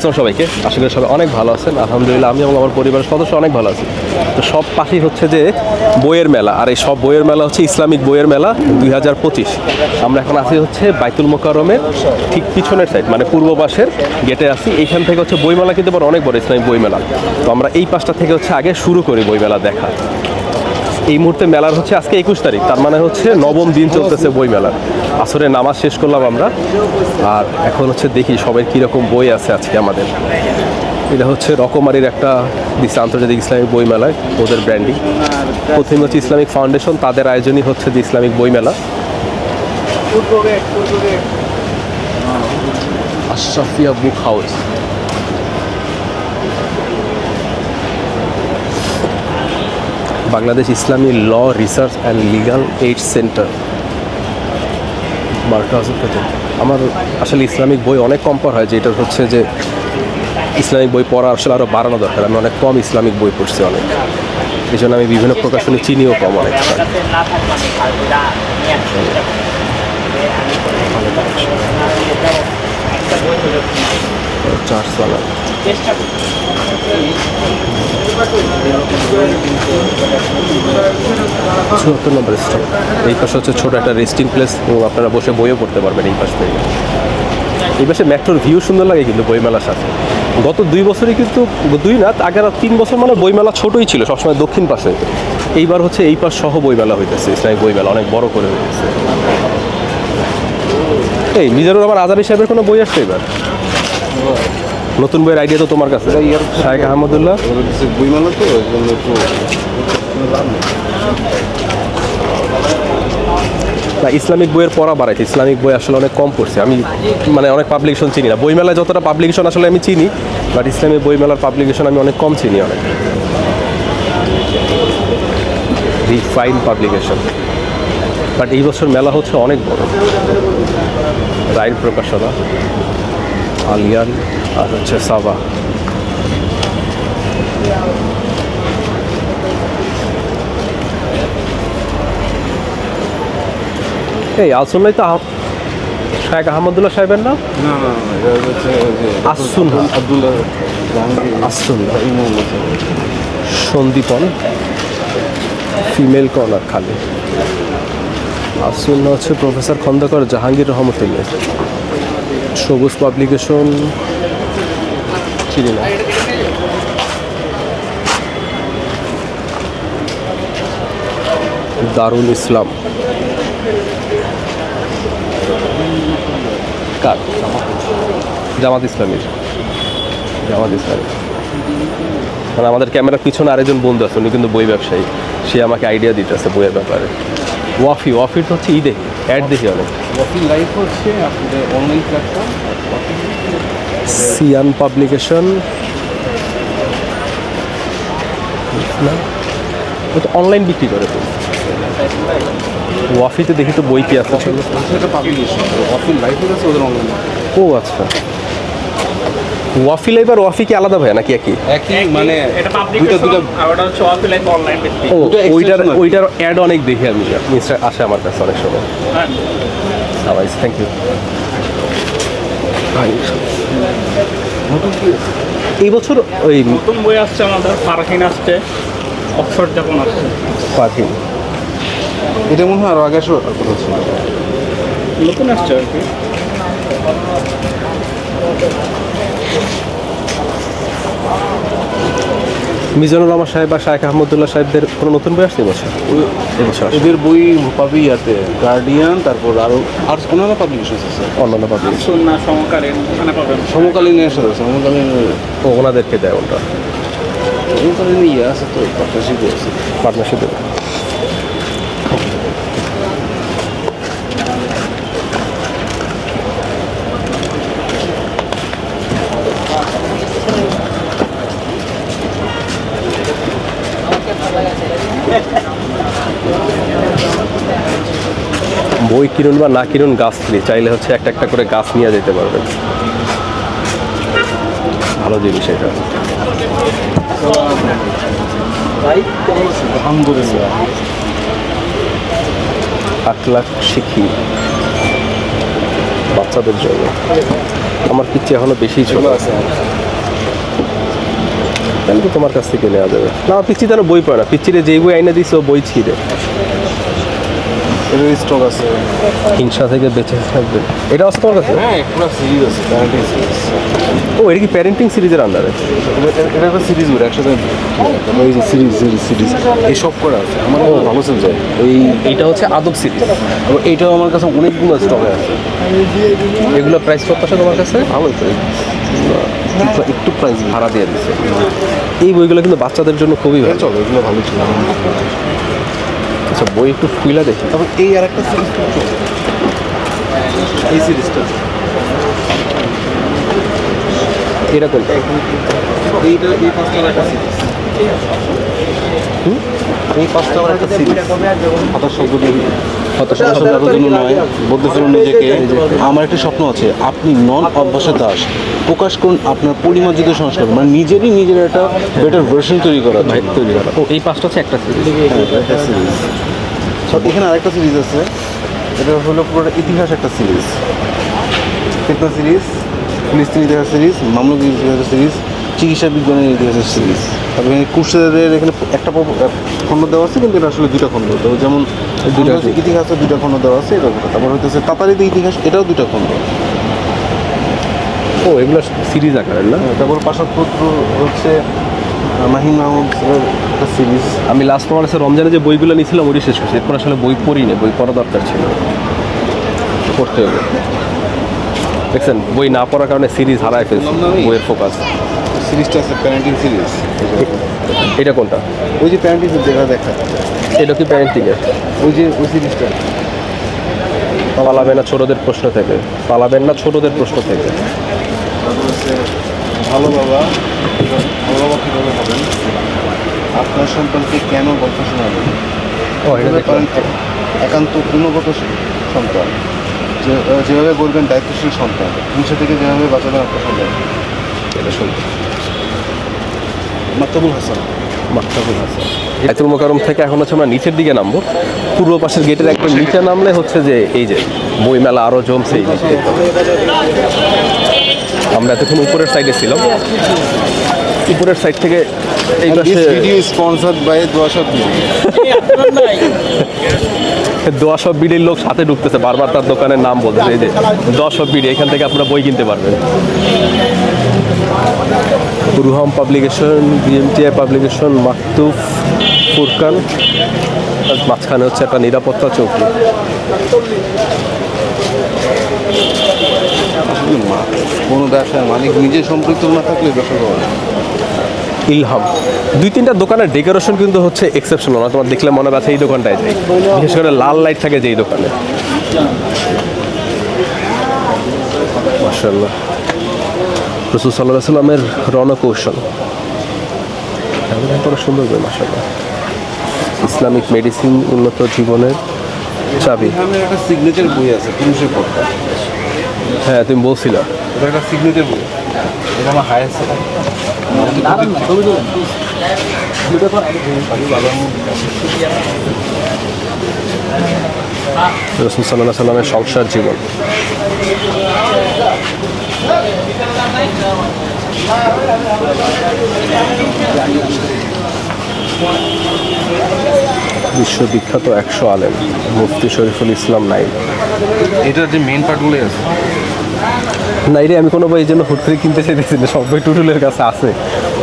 আসসালাম সবাইকে? আশা করি সবাই অনেক ভালো আছেন, আলহামদুলিল্লাহ আমি এবং আমার পরিবারের সদস্য অনেক ভালো আছি। তো সব পাশেই হচ্ছে যে বইয়ের মেলা, আর এই সব বইয়ের মেলা হচ্ছে ইসলামিক বইয়ের মেলা দুই হাজার পঁচিশ। আমরা এখন আছি হচ্ছে বাইতুল মোকারমের ঠিক পিছনের সাইড মানে পূর্ব পাশের গেটে আছি। এইখান থেকে হচ্ছে বইমেলা কিন্তু অনেক বড় ইসলামিক বইমেলা। তো আমরা এই পাশটা থেকে হচ্ছে আগে শুরু করি বইমেলা দেখা। এই মুহূর্তে মেলার হচ্ছে আজকে একুশ তারিখ, তার মানে হচ্ছে নবম দিন চলতেছে বই মেলার। আসরে নামাজ শেষ করলাম আমরা। আর এখন হচ্ছে দেখি সবাই কীরকম বই আছে আজকে আমাদের। এটা হচ্ছে রকমারির একটা দিচ্ছে আন্তর্জাতিক ইসলামিক বই মেলায় ওদের ব্র্যান্ডিং প্রথমে হচ্ছে ইসলামিক ফাউন্ডেশন তাদের আয়োজনই হচ্ছে যে ইসলামিক বই মেলা। Ashrafia book house Bangladesh Islami law research and legal aid centre. কাছে আমার আসলে ইসলামিক বই অনেক কম পড়া হয় যেটা হচ্ছে যে ইসলামিক বই পড়া আসলে আরও বাড়ানো দরকার। আমি অনেক কম ইসলামিক বই পড়ছি অনেক। এই জন্য আমি বিভিন্ন প্রকাশনী চিনিও কম অনেক। চারশো চুয়াত্তর নম্বর স্টল এই পাশে হচ্ছে ছোটো একটা রেস্টিং প্লেস এবং আপনারা বসে বইও পড়তে পারবেন এই পাশ থেকে। এই পাশে মেট্রোর ভিউ সুন্দর লাগে কিন্তু বইমেলার সাথে। গত দুই বছরই কিন্তু, দুই না, আগের তিন বছর মানে বইমেলা ছোটোই ছিল, সবসময় দক্ষিণ পাশে। এইবার হচ্ছে এই পাশ সহ বইমেলা হইতেছে ইসলামিক বইমেলা, অনেক বড় করে হইতেছে। এই মিজানুর আমার আজারি সাহেবের কোনো বই আসছে এবার? নতুন বইয়ের আইডিয়া তো তোমার কাছে। শাহেখ আহমদুল্লাহ। বইমেলা তো না ইসলামিক বইয়ের পড়া বাড়াইছে। ইসলামিক বই আসলে অনেক কম পড়ছে। আমি মানে অনেক পাবলিকেশন চিনি না। বইমেলায় যতটা পাবলিকেশন আসলে আমি চিনি বাট ইসলামিক বইমেলার পাবলিকেশন আমি অনেক কম চিনি অনেক। রিফাইন পাবলিকেশন বাট এই বছর মেলা হচ্ছে অনেক বড়। রাইল প্রকাশনা। আলিয়ান আর হচ্ছে সাবা। এই আসলে তো শাহেখ আহমদুল্লাহ সাহেবের নাম? না না আসুন। আব্দুল্লাহ আসুন। সন্দীপন ফিমেল কর্নার খালি। আসুন হচ্ছে প্রফেসর খন্দকার জাহাঙ্গীর রহমতুল্লাহ। সবুজ পাবলিকেশন, চিনি না। দারুল ইসলাম। কার? জামাত ইসলামীর। জামাত ইসলামী মানে আমাদের ক্যামেরার পিছনে আরেকজন বন্ধু আছে, উনি কিন্তু বই ব্যবসায়ী। সে আমাকে আইডিয়া দিতেছে বইয়ের ব্যাপারে। ওয়াফি, ওয়াফির তো হচ্ছে ঈদে। অ্যাড দেখি অনেক। ওয়াকিং লাইফ হচ্ছে আপনাদের online platform Sean publication online বিক্রি করে তো। ওয়াফিতে দেখি তো বই কি আছে এটা পাবলিকেশন ওয়াকিং লাইফ হচ্ছে ওদের অনলাইন ও আচ্ছা। ওয়াফি লাইভ আর ওয়াফি কি আলাদা ভাই নাকি একই? একই মানে এটা পাবলিকেশন আর ওটা হচ্ছে অফ লাইফ অনলাইন ওইটার। ওইটার অ্যাড অনেক দেখি আমি আসে আমার কাছে অনেক সময়। Thank থ্যাংক ইউ এই বছর ওই নতুন বই আসছে আমাদের ফারহিন আসছে অক্সফোর্ড যখন আসছে। পারফিউম এটা মনে হয় আরও আগে আসার কথা ছিল। নতুন আসছে আর কি। মিজানুর রহমান সাহেব বা শাহেখ আহমদুল্লাহ সাহেবদের কোনো নতুন বই আসছে এবছর এবছর। এদের বই পাবি ইয়াতে গার্ডিয়ান তারপর আরও আর অন্যান্য পাবলিকেশন আছে। অন্যান্য পাবি সুন্না সমকালীন ওখানে পাবেন। সমকালীন এসে আছে সমকালীন ওনাদেরকে দেয় ওটা। সমকালীন ইয়ে আছে তো পার্টনারশিপ আছে। পার্টনারশিপে বই কিনুন বা না কিনুন গাছ কিনি চাইলে হচ্ছে একটা একটা করে গাছ নিয়ে যেতে পারবেন। ভালো জিনিস এটা। আট লাখ শিখি। বাচ্চাদের জন্য। আমার পিচ্ছে এখনও বেশি এগুলো আছে তো তোমার কাছ থেকে নেওয়া যাবে। না পিচ্ছি তার বই পড়ে না। পিচ্ছিরে যেই বই আইনে দিচ্ছে ও বই ছিঁড়ে। এর স্টক আছে। হিংসা থেকে বেঁচে থাকবে। এটা আছে তোমার কাছে? হ্যাঁ পুরো সিরিজ আছে প্যারেন্টিং সিরিজ ও এটা কি প্যারেন্টিং সিরিজের আন্ডারে এটা একটা সিরিজ ওর একসাথে ওই যে সিরিজ সিরিজ সিরিজ এই সব করা আছে। আমার ভালো চলছে এই এইটা হচ্ছে আদব সিরিজ এইটাও আমার কাছে অনেকগুলো স্টকে আছে। এগুলো প্রাইস কত আছে তোমার কাছে? ভালোই তো। একটু- একটু প্রাইস ভাড়া দিয়ে দিচ্ছে। এই বইগুলো কিন্তু বাচ্চাদের জন্য খুবই ভালো। চলো এগুলো ভালো ছিল। আচ্ছা বই একটু খুইলা দেখি। তখন এই আর একটা সিরিজ এই সিরিজটা এরকম এইটা এই পাঁচটা একটা সিরিজ এই পাঁচটা আবার একটা সিরিজ হতাশ হতাশ জন্য নয় বলতে পারুন নিজেকে আমার একটা স্বপ্ন আছে আপনি নন অভ্যাসের দাস। প্রকাশ করুন আপনার পরিমার্জিত সংস্কার মানে নিজেরই নিজের একটা বেটার ভার্সন তৈরি করা তৈরি করা। ও এই পাঁচটা হচ্ছে একটা সিরিজ সিরিজ এখানে আরেকটা সিরিজ আছে। এটা হলো পুরোটা ইতিহাস একটা সিরিজ ফিতনা সিরিজ ফিলিস্তিন ইতিহাস সিরিজ মামলুক ইতিহাসের সিরিজ চিকিৎসা বিজ্ঞানের ইতিহাসের সিরিজ তারপরে এখানে কুর্সেদের এখানে একটা খণ্ড দেওয়া আছে কিন্তু এটা আসলে দুইটা খণ্ড। তো যেমন দুইটা ইতিহাসে দুইটা খণ্ড দেওয়া আছে একটা। তারপর হইতেছে তাতারিতে ইতিহাস এটাও দুইটা খণ্ড। ও এগুলো সিরিজ আকারের না? তারপর পাশাপুত্র হচ্ছে মাহিম মাহমুদ সিরিজ। আমি লাস্ট তোমার কাছে রমজানে যে বইগুলো নিয়েছিলাম ওই শেষ করছি এরপর আসলে বই পড়ি না বই পড়া দরকার ছিল। পড়তে হবে। দেখছেন বই না পড়ার কারণে সিরিজ হারায় ফেলছে বইয়ের ফোকাস সিরিজটা আছে প্যারেন্টিং সিরিজ এটা কোনটা? ওই যে প্যারেন্টিং দেখা দেখা। এটা কি প্যারেন্টিংয়ের ওই যে ওই সিরিজটা। পালাবেন না ছোটদের প্রশ্ন থেকে। পালাবেন না ছোটদের প্রশ্ন থেকে। ভালো বাবা ভালো বাবা কীভাবে হবেন? আপনার সন্তানকে কেন গল্প শোনাবেন? ও এটা দেখলাম। একান্ত গুণগত সন্তান। যেভাবে বলবেন দায়িত্বশীল সন্তান। হিংসা থেকে যেভাবে বাঁচাবেন আপনার সন্তান। এটা শুনতে। মাত্তাবুল হাসান। মাকতাবুল হাসান। আয়তুল মোকারম থেকে এখন হচ্ছে আমরা নিচের দিকে নামবো। পূর্ব পাশের গেটের একদম নিচে নামলে হচ্ছে যে এই যে বই মেলা আরও জমছে এই দিকে। আমরা এতক্ষণ উপরের সাইডে ছিলাম। উপরের সাইড থেকে এই পাশে ভিডিও স্পন্সার্ড বাই দোয়াশা দোয়া সব বিডির লোক সাথে ঢুকতেছে বারবার তার দোকানের নাম বলতেছে এই যে দশ সব বিডি এখান থেকে আপনারা বই কিনতে পারবেন। Ruham publication BMTI publication Maktuf Furqan আর মাঝখানে হচ্ছে একটা নিরাপত্তা চৌকি। কোনো ব্যবসায় মালিক নিজে সম্পৃক্ত না থাকলে ব্যবসা করা না। ইলহাম দুই তিনটা দোকানের ডেকোরেশন কিন্তু হচ্ছে এক্সেপশনাল তোমার দেখলে মনে আছে এই দোকানটায় যাই বিশেষ করে লাল লাইট থাকে যেই দোকানে। মার্শাল্লাহ রসুল সাল্লাহ সাল্লামের রণকৌশল এমন সুন্দর বই মার্শাল্লাহ ইসলামিক মেডিসিন উন্নত জীবনের চাবি। একটা সিগনেচার বই আছে পুরুষের পর্দা। হ্যাঁ তুমি বলছিলা। একটা সিগনেচার বই। এটা আমার হায়েস্ট রসুল সাল্লাহ সাল্লামের সংসার জীবন। বিশ্ববিখ্যাত একশো আলেম মুফতি শরীফুল ইসলাম নাইন এটার যে মেন পার্টগুলোই আছে। নাইরে আমি কোনো এই জন্য হুট করে কিনতে চাইতেছি না সব বই টুটুলের কাছে আছে।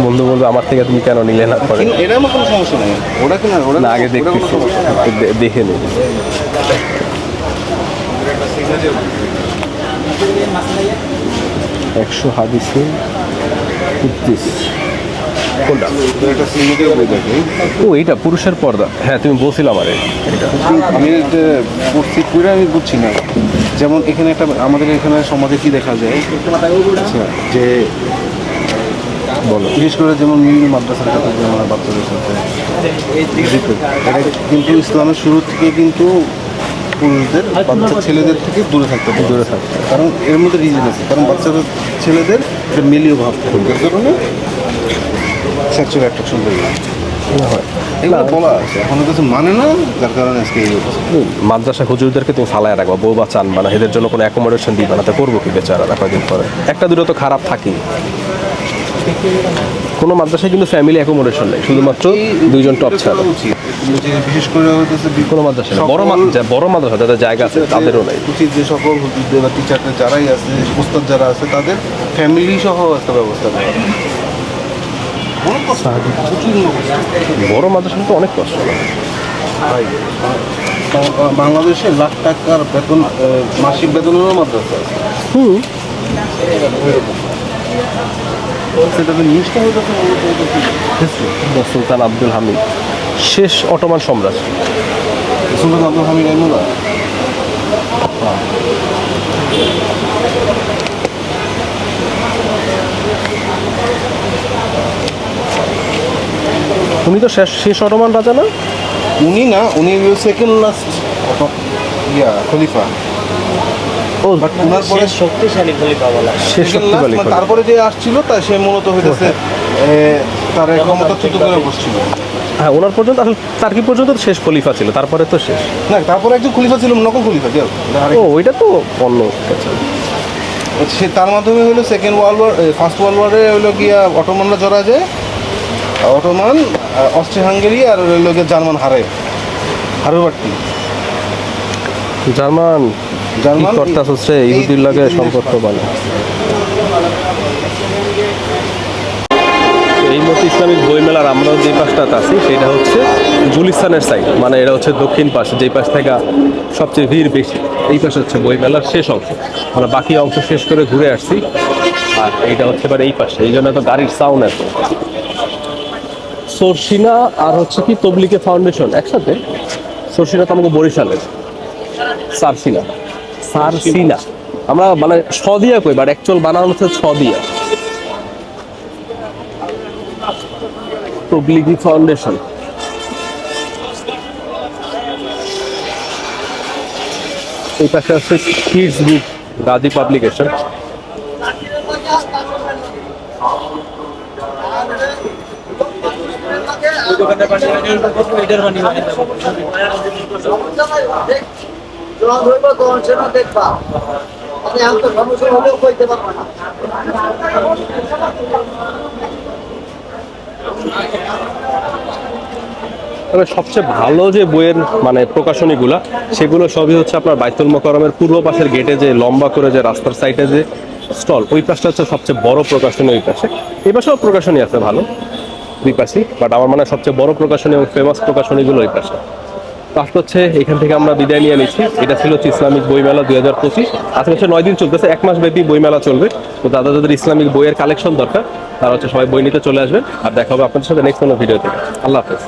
বন্ধু বলবে আমার থেকে তুমি কেন নিলে না? করে কিন্তু কোনো সমস্যা নেই। ওটা কিনা ওটা না আগে দেখতেছি। নেই। দেখে নিই একশো হাদিসে কোনটা? দেখি ও এইটা পুরুষের পর্দা। হ্যাঁ তুমি বলছিলাম আমারে। এটা। আমি এটা পড়ছি পুরো আমি বুঝছি না। যেমন এখানে একটা আমাদের এখানে সমাজে কি দেখা যায়? আচ্ছা, যে বলো। বিশেষ করে যেমন বিভিন্ন মাদ্রাসার সাথে যে আমার বাচ্চাদের সাথে। এটা কিন্তু ইসলামের শুরু থেকে কিন্তু পুরুষদের বাচ্চা ছেলেদের থেকে দূরে থাকতে হবে। দূরে থাকতে কারণ এর মধ্যে রিজন আছে। কারণ বাচ্চাদের ছেলেদের একটা মেলীয় ভাব থাকে। কারণে সেক্সুয়াল অ্যাট্রাকশন তৈরি হয়। এগুলো বলা আছে। এখন কিছু মানে না যার কারণে আজকে এই মাদ্রাসা হুজুরদেরকে তুমি ফালায় রাখবা বউ বা চান এদের জন্য কোনো অ্যাকোমোডেশন দিবা না। তো করব কি বেচারা কয়েকদিন পরে? একটা দুটো তো খারাপ থাকি কোনো মাদ্রাসায় কিন্তু ফ্যামিলি অ্যাকোমোডেশন নেই শুধুমাত্র দুইজন টপ ছাড়া। বিশেষ করে কোনো মাদ্রাসা নেই। বড় মাদ্রাসা বড় মাদ্রাসা যাদের জায়গা আছে তাদেরও নেই। উচিত যে সকল বা টিচারদের যারাই আছে ওস্তাদ যারা আছে তাদের ফ্যামিলি সহ একটা ব্যবস্থা দেওয়া। বড় মাদ্রাসা তো অনেক কষ্ট। বাংলাদেশে লাখ টাকার বেতন মাসিক বেতনেরও মাদ্রাসা আছে। হুম। সুলতান আব্দুল হামিদ শেষ অটোমান সম্রাট। সুলতান আব্দুল হামিদ আইমুল্লাহ উনি তো শেষ শেষ অটোমান রাজা না? উনি না উনি সেকেন্ড লাস্ট ইয়া খলিফা। ও বাট ওনার পরে শক্তিশালী খলিফা বলা। হয়। শেষ শক্তিশালী মানে তারপরে যে আসছিল তা সে মূলত হইতেছে এ, তার ক্ষমতা চ্যুত করে বসছিল। হ্যাঁ ওনার পর্যন্ত আসলে তার কি পর্যন্ত শেষ খলিফা ছিল? তারপরে তো শেষ। না তারপরে একজন খলিফা ছিল নকল খলিফা যাও ও ওইটা তো অন্য। সে তার মাধ্যমে হলো second world war first world ওয়ারে হলো গিয়া অটোমানরা জড়া যায়। অটোমান অস্ট্রিয়া হাঙ্গেরি আর হলো গিয়া জার্মান হারে হারে বাড়তি জার্মান জার্মান কি করতে হচ্ছে? এই- ইহুদির লাগে সম্পর্ক মানে এই মতো ইসলামিক বইমেলার আমরা যে পাশটাতে আছি সেটা হচ্ছে গুলিস্তানের সাইড মানে এটা হচ্ছে দক্ষিণ পাশ যেই পাশ থেকে সবচেয়ে ভিড় বেশি। এই পাশে হচ্ছে বইমেলার শেষ অংশ। আমরা বাকি অংশ শেষ করে ঘুরে আসছি। আর এইটা হচ্ছে এবার এই পাশে। এই জন্য তো গাড়ির সাউন্ড এত। সরসিনা আর হচ্ছে কি তবলিকে ফাউন্ডেশন একসাথে? সরসিনা তো আমাকে বরিশালের। সারসিনা। সারসিনা। আমরা মানে ছ দিয়া কই বাট অ্যাকচুয়াল বানানো হচ্ছে ছ দিয়া তবলিগি ফাউন্ডেশন এই পাশে আছে কিডস বুক গাজী পাবলিকেশন তবে সবচেয়ে ভালো যে বইয়ের মানে প্রকাশনীগুলা, সেগুলো সবই হচ্ছে আপনার বাইতুল মোকরমের পূর্ব পাশের গেটে যে লম্বা করে যে রাস্তার সাইডে যে স্টল, ওই পাশটা হচ্ছে সবচেয়ে বড় প্রকাশনী ওই পাশে। এই পাশেও প্রকাশনী আছে ভালো, দুই পাশেই বাট আমার মনে সবচেয়ে বড় প্রকাশনী এবং ফেমাস প্রকাশনীগুলো ওই পাশে। লাস্ট হচ্ছে এখান থেকে আমরা বিদায় নিয়ে নিচ্ছি। এটা ছিল হচ্ছে ইসলামিক বইমেলা দুই হাজার পঁচিশ। আজকে হচ্ছে নয় দিন চলতেছে, এক মাস ব্যাপী বইমেলা চলবে। তো দাদা, যাদের ইসলামিক বইয়ের কালেকশন দরকার, তারা হচ্ছে সবাই বই নিতে চলে আসবেন। আর দেখা হবে আপনাদের সাথে নেক্সট কোনো ভিডিও থেকে আল্লাহ হাফেজ।